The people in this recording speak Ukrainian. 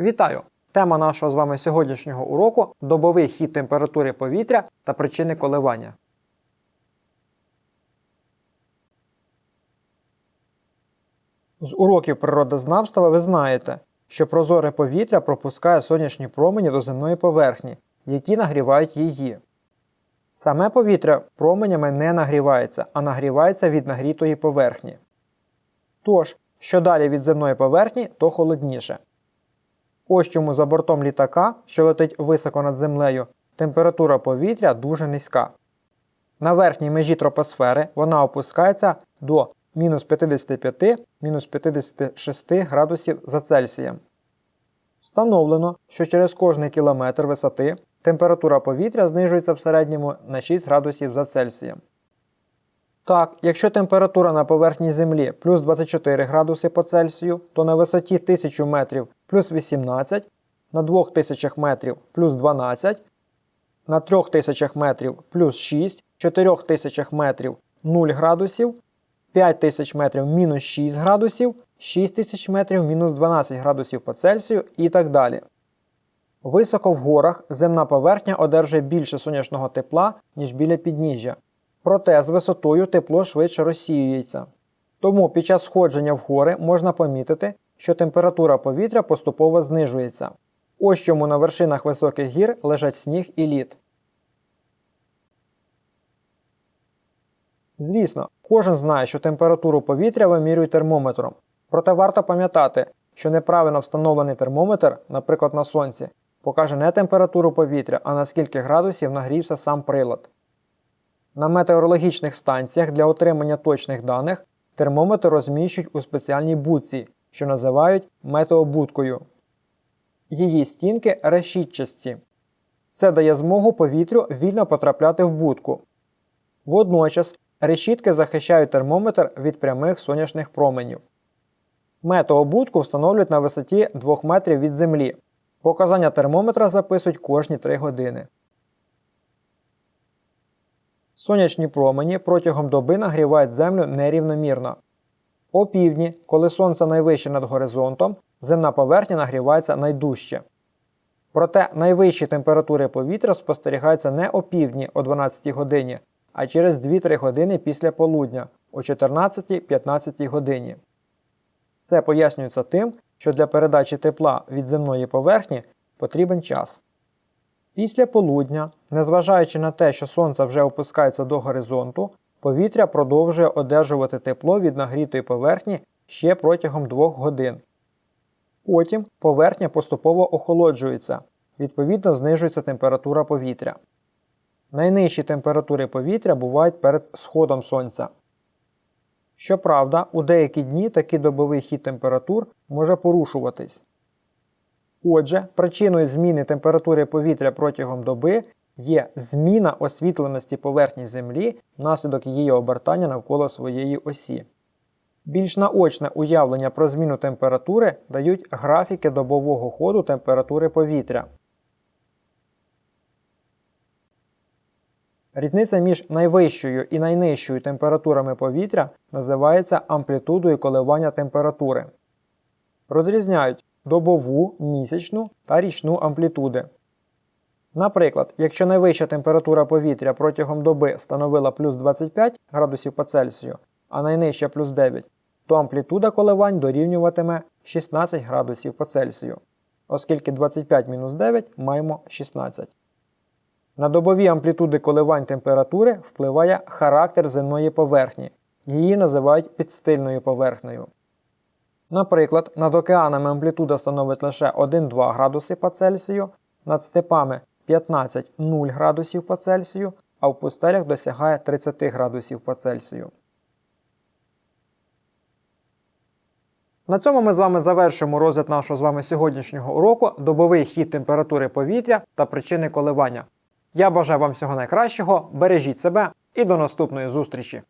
Вітаю! Тема нашого з вами сьогоднішнього уроку добовий хід температури повітря та причини коливання. З уроків природознавства ви знаєте, що прозоре повітря пропускає сонячні промені до земної поверхні, які нагрівають її. Саме повітря променями не нагрівається, а нагрівається від нагрітої поверхні. Тож, що далі від земної поверхні, то холодніше. Ось чому за бортом літака, що летить високо над землею, температура повітря дуже низька. На верхній межі тропосфери вона опускається до мінус 55-56 градусів за Цельсієм. Встановлено, що через кожний кілометр висоти температура повітря знижується в середньому на 6 градусів за Цельсієм. Так, якщо температура на поверхні Землі плюс 24 градуси по Цельсію, то на висоті 1000 метрів плюс 18, на 2000 метрів плюс 12, на 3000 метрів плюс 6, 4000 метрів 0 градусів, 5000 метрів мінус 6 градусів, 6000 метрів мінус 12 градусів по Цельсію і так далі. Високо в горах земна поверхня одержує більше сонячного тепла, ніж біля підніжжя. Проте з висотою тепло швидше розсіюється. Тому під час сходження в гори можна помітити, що температура повітря поступово знижується. Ось чому на вершинах високих гір лежать сніг і лід. Звісно, кожен знає, що температуру повітря вимірюють термометром. Проте варто пам'ятати, що неправильно встановлений термометр, наприклад на сонці, покаже не температуру повітря, а на скільки градусів нагрівся сам прилад. На метеорологічних станціях для отримання точних даних термометр розміщують у спеціальній будці, що називають метеобудкою. Її стінки решітчасті. Це дає змогу повітрю вільно потрапляти в будку. Водночас решітки захищають термометр від прямих сонячних променів. Метеобудку встановлюють на висоті 2 метрів від землі. Показання термометра записують кожні 3 години. Сонячні промені протягом доби нагрівають землю нерівномірно. О півдні, коли сонце найвище над горизонтом, земна поверхня нагрівається найдужче. Проте найвищі температури повітря спостерігаються не о півдні о 12 годині, а через 2-3 години після полудня о 14-15 годині. Це пояснюється тим, що для передачі тепла від земної поверхні потрібен час. Після полудня, незважаючи на те, що сонце вже опускається до горизонту, повітря продовжує одержувати тепло від нагрітої поверхні ще протягом 2 годин. Потім поверхня поступово охолоджується, відповідно знижується температура повітря. Найнижчі температури повітря бувають перед сходом сонця. Щоправда, у деякі дні такий добовий хід температур може порушуватись. Отже, причиною зміни температури повітря протягом доби є зміна освітленості поверхні Землі внаслідок її обертання навколо своєї осі. Більш наочне уявлення про зміну температури дають графіки добового ходу температури повітря. Різниця між найвищою і найнижчою температурами повітря називається амплітудою коливання температури. Розрізняють добову, місячну та річну амплітуди. Наприклад, якщо найвища температура повітря протягом доби становила плюс 25 градусів по Цельсію, а найнижча плюс 9, то амплітуда коливань дорівнюватиме 16 градусів по Цельсію, оскільки 25 мінус 9 маємо 16. На добові амплітуди коливань температури впливає характер земної поверхні. Її називають підстильною поверхнею. Наприклад, над океанами амплітуда становить лише 1-2 градуси по Цельсію, над степами 15-0 градусів по Цельсію, а в пустелях досягає 30 градусів по Цельсію. На цьому ми з вами завершуємо розгляд нашого з вами сьогоднішнього уроку добовий хід температури повітря та причини коливання. Я бажаю вам всього найкращого, бережіть себе і до наступної зустрічі!